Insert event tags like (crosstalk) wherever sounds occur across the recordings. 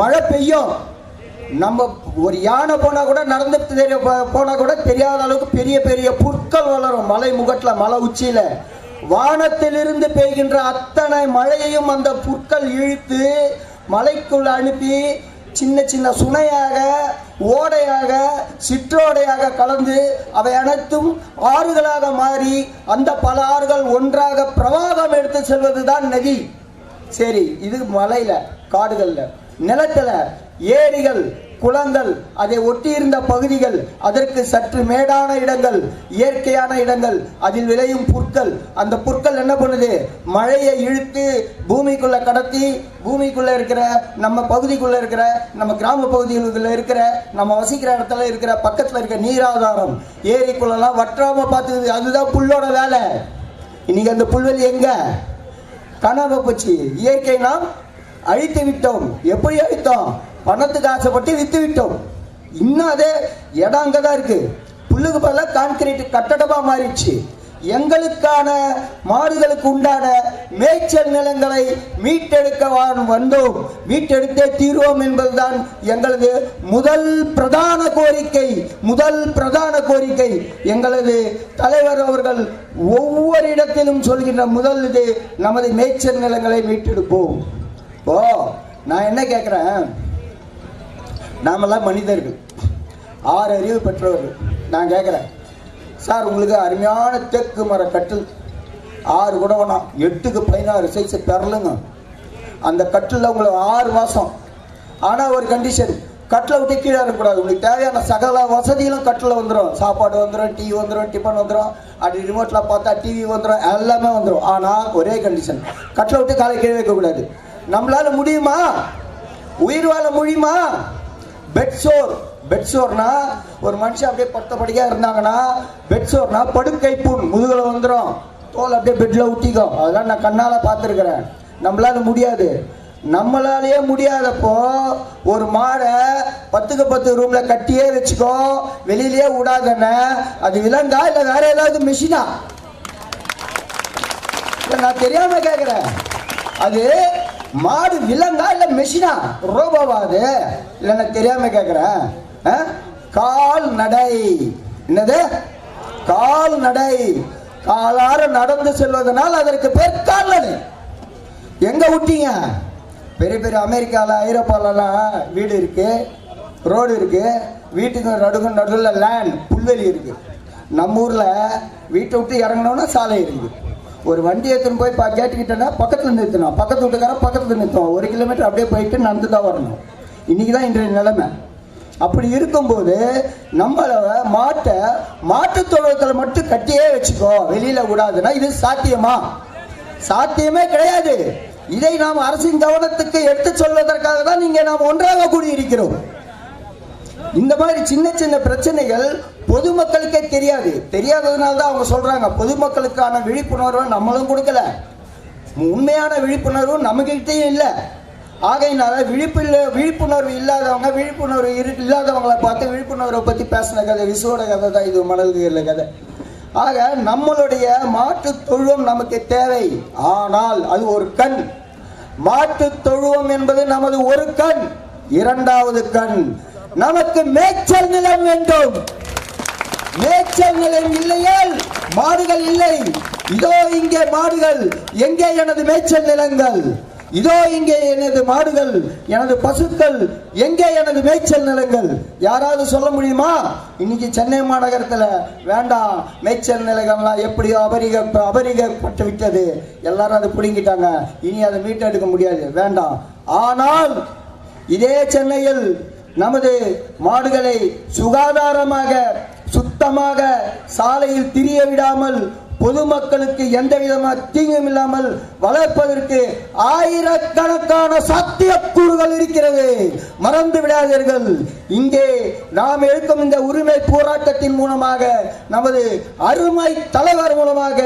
மழை பெய்யும். நம்ம ஒரு யானை போனா கூட நடந்து தெரிய போனா கூட தெரியாத அளவுக்கு பெரிய பெரிய புற்கள் வளரும் மலை முகட்டில் மலை உச்சியில. வானத்திலிருந்து பெய்கின்ற அத்தனை மழையையும் அந்த புற்கள் இழுத்து மலைக்குள் அனுப்பி சின்ன சின்ன சுனையாக ஓடையாக சிற்றோடையாக கலந்து அவை அனைத்தும் ஆறுகளாக மாறி அந்த பல ஆறுகள் ஒன்றாக பிரவாகம் எடுத்து செல்வதுதான் நதி. சரி இது மலையில காடுகளில். நிலத்தில் ஏரிகள் குளங்கள் அதை ஒட்டியிருந்த பகுதிகள் அதற்கு சற்று மேடான இடங்கள் இயற்கையான இடங்கள் அதில் விளையும் புற்கள். அந்த புற்கள் என்ன பண்ணுது? மழையை இழுத்து பூமிக்குள்ள கடத்தி பூமிக்குள்ள இருக்கிற நம்ம பகுதிக்குள்ள இருக்கிற நம்ம கிராம பகுதிகளுக்குள்ள இருக்கிற நம்ம வசிக்கிற இடத்துல இருக்கிற பக்கத்தில் இருக்கிற நீராதாரம் ஏரிக்குள்ளெல்லாம் வற்றாம பார்த்துக்குது. அதுதான் புல்லோட வேலை. இன்னைக்கு அந்த புல்வெளி எங்க? காணாம போச்சு. இயற்கை நாம் அழித்து விட்டோம். எப்படி அழித்தோம்? பணத்துக்கு ஆசைப்பட்டு விற்று விட்டோம். இன்னும் அதே இடம் அங்கே தான் இருக்கு. புல்லுக்கு பதிலாக கான்கிரீட் கட்டடமாக மாறிடுச்சு. எங்களுக்கான மாடுகளுக்கு உண்டான மேய்ச்சல் நிலங்களை மீட்டெடுக்க வந்தோம். மீட்டெடுத்தே தீர்வோம் என்பதுதான் எங்களது முதல் பிரதான கோரிக்கை. முதல் பிரதான கோரிக்கை. எங்களது தலைவர் அவர்கள் ஒவ்வொரு இடத்திலும் சொல்கின்ற முதல் இது நமது மேய்ச்சல் நிலங்களை மீட்டெடுப்போம். ஓ நான் என்ன கேட்குறேன் நாமெல்லாம் மனிதர்கள். ஆறு அறிவு பெற்றவர்கள். நான் கேட்குறேன் சார் உங்களுக்கு அருமையான தேக்கு மர கட்டில். ஆறு கூட வேணாம். எட்டுக்கு பதினாறு சைஸ் பெறலுங்க. அந்த கட்டில் உங்களுக்கு ஆறு மாதம் ஆனால் ஒரு கண்டிஷன் கட்டில் விட்டு கீழே இருக்கக்கூடாது உங்களுக்கு தேவையான சகல வசதிகளும் கட்டில் வந்துடும் சாப்பாடு வந்துடும் டீ வந்துடும் டிஃபன் வந்துடும் அப்படி ரிமோட்டில் பார்த்தா டிவி வந்துடும் எல்லாமே வந்துடும் ஆனால் ஒரே கண்டிஷன் கட்டில் விட்டு காலை கீழே வைக்கக்கூடாது. நம்மளால முடியுமா? உயிர் வாழ முடியுமா? பெட் சோர். பெட் சோர்னா ஒரு மனுஷன் அப்படியே படுத்த இருந்தாங்கன்னா பெட் சோர்னா படுக்கை புண் முதுகுல வந்துடும் தோல் அப்படியே பெட்ல ஊட்டிக்கும் அதெல்லாம் நான் கண்ணால பார்த்துருக்குறேன். நம்மளால முடியாது. நம்மளாலேயே முடியாதப்போ ஒரு மாடை பத்துக்கு பத்து ரூம்ல கட்டியே வச்சுக்கோ. வெளியிலயே விடாதன அது விலங்கா இல்ல வேற ஏதாவது மிஷினா நான் தெரியாம கேக்குறேன். அது மாடு விலங்கா இல்ல மெஷினா ரோபோவா அது இல்ல நான் தெரியாம கேக்குறேன். ஆ? கால் நடை. என்னது? கால் நடை. காலார நடந்து செல்வதனால் அதற்கு பேர் கால்நடை. எங்க விட்டீங்க பெரிய பெரிய அமெரிக்கால ஐரோப்பாலலாம் வீடு இருக்கு. ரோடு இருக்கு. வீட்டுக்கு நடுகு நடுவில் லேண்ட் புல்வெளி இருக்கு. நம்ம ஊர்ல வீட்டை விட்டு இறங்கினோன்னா சாலை இருக்குது ஒரு வண்டி எடுத்துன்னு போய் பா கேட்டுக்கிட்டேன்னா பக்கத்தில் நிறுத்தணும். பக்கத்து வீட்டுக்காரன் பக்கத்தில் நிறுத்தணும். ஒரு கிலோமீட்டர் அப்படியே போயிட்டு நடந்து தான் வரணும். இன்னைக்கு தான் இன்றைய நிலைமை. அப்படி இருக்கும்போது நம்மள மாட்டை மாட்டுத் தொழுவத்தில் மட்டும் கட்டியே வச்சுக்கோ. வெளியில் விடாதுன்னா இது சாத்தியமா? சாத்தியமே கிடையாது. இதை நாம் அரசின் கவனத்துக்கு எடுத்து சொல்வதற்காக தான் இங்கே நாம் ஒன்றாக கூடியிருக்கிறோம். இந்த மாதிரி சின்ன சின்ன பிரச்சனைகள் பொதுமக்களுக்கே தெரியாது. தெரியாததுனால தான் அவங்க சொல்கிறாங்க பொதுமக்களுக்கான விழிப்புணர்வை நம்மளும் கொடுக்கல. உண்மையான விழிப்புணர்வு நம்மகிட்டையும் இல்லை. ஆகையினால விழிப்பு இல்லை விழிப்புணர்வு இல்லாதவங்க விழிப்புணர்வு இரு- இல்லாதவங்களை பார்த்து விழிப்புணர்வை பற்றி பேசின கதை விசுவோட கதை தான் இது இல்லை கதை. ஆக நம்மளுடைய மாட்டு தொழுவம் நமக்கு தேவை. ஆனால் அது ஒரு கண். மாட்டு தொழுவம் என்பது நமது ஒரு கண். இரண்டாவது கண். நமக்கு மேய்ச்சல் நிலம் வேண்டும். மேய்ச்சல் நிலையம் இல்லையேல் மாடுகள் இல்லை. இதோ இங்கே மாடுகள் எங்கே எனது மேய்ச்சல் நிலங்கள்? இதோ இங்கே எனது மாடுகள் எனது பசுக்கள் எங்கே எனது மேய்ச்சல் நிலங்கள்? யாராவது சொல்ல முடியுமா? இன்னைக்கு சென்னை மாநகரத்தில் வேண்டாம் மேய்ச்சல் நிலங்கள்லாம் எப்படியோ அபரிக அபரிகப்பட்டு விட்டது. எல்லாரும் அதை பிடுங்கிட்டாங்க. இனி அதை மீட்டெடுக்க முடியாது. வேண்டாம். ஆனால் இதே சென்னையில் நமது மாடுகளை சுகாதாரமாக சுத்தமாக சாலையில் திரிய விடாமல் பொதுமக்களுக்கு எந்த விதமான தீங்கும் இல்லாமல் வளர்ப்பதற்கு ஆயிரக்கணக்கான சாத்தியக்கூறுகள் இருக்கிறது. மறந்து விடாதீர்கள். இங்கே நாம் எடுக்கும் இந்த உரிமை போராட்டத்தின் மூலமாக நமது அருமை தலைவர் மூலமாக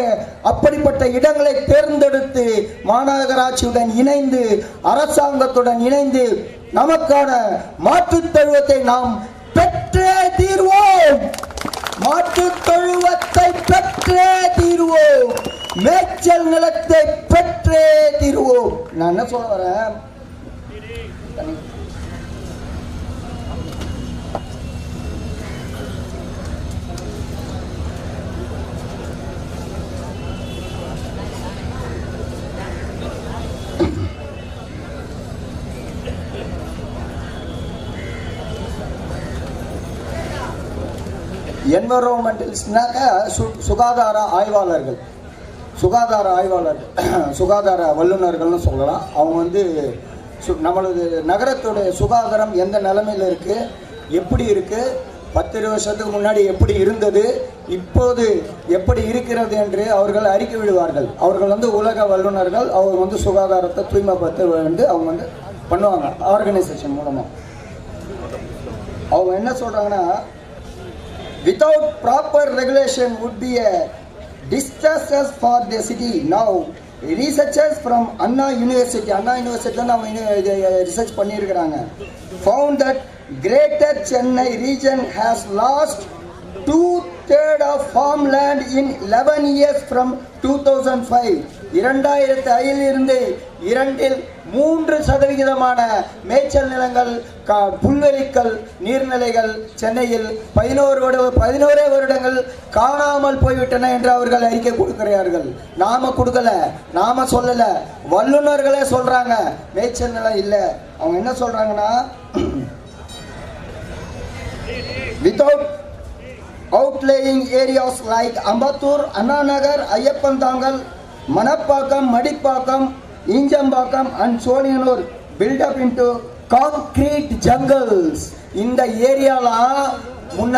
அப்படிப்பட்ட இடங்களை தேர்ந்தெடுத்து மாநகராட்சியுடன் இணைந்து அரசாங்கத்துடன் இணைந்து நமக்கான மாற்றுத் தருவத்தை நாம் பெற்றே தீர்வோம். மாற்று தொழுவத்தை பெற்றே தீர்வோம். மேய்ச்சல் நிலத்தை பெற்றே தீர்வோம். நான் என்ன சொல்ல வரேன்? தண்ணி என்வரோன்மெண்டலிஸ்ட்னாக்க சு சுகாதார ஆய்வாளர்கள். சுகாதார ஆய்வாளர்கள் (clears throat) சுகாதார வல்லுநர்கள்னு சொல்லலாம். அவங்க வந்து சு நம்மளது நகரத்துடைய சுகாதாரம் எந்த நிலமையில் இருக்குது எப்படி இருக்குது பத்து இருபது வருஷத்துக்கு முன்னாடி எப்படி இருந்தது? இப்போது எப்படி இருக்கிறது என்று அவர்கள் அறிக்கை விடுவார்கள். அவர்கள் வந்து உலக வல்லுநர்கள் அவங்க வந்து சுகாதாரத்தை தூய்மைப்படுத்த வந்து அவங்க வந்து பண்ணுவாங்க. ஆர்கனைசேஷன் மூலமாக அவங்க என்ன சொல்கிறாங்கன்னா without proper regulation would be a disaster for the city. Now, researchers from Anna University, Anna University தான் அவங்க இன்னும் இது ரிசர்ச் பண்ணியிருக்கிறாங்க found that greater Chennai region has lost two third of farmland in 11 years from 2005 இரண்டாயிரத்து ஐந்திலிருந்து இரண்டில் மூன்று சதவிகிதமான மேய்ச்சல் நிலங்கள் க- நீர்நிலைகள் சென்னையில் பதினோரு வருட பதினோரே வருடங்கள் காணாமல் போய்விட்டன என்று அவர்கள் அறிக்கை கொடுக்கிறார்கள். நாம கொடுக்கல நாம சொல்லல. வல்லுநர்களே சொல்றாங்க மேய்ச்சல் நிலம் இல்லை. அவங்க என்ன சொல்றாங்கன்னா without outlying areas like Ambattur Anna Nagar Iyyappan Thangal Manappakam, Madipakam, Injambakam and Solianur built up into concrete jungles. இந்த ஏரியாலாம் முன்ன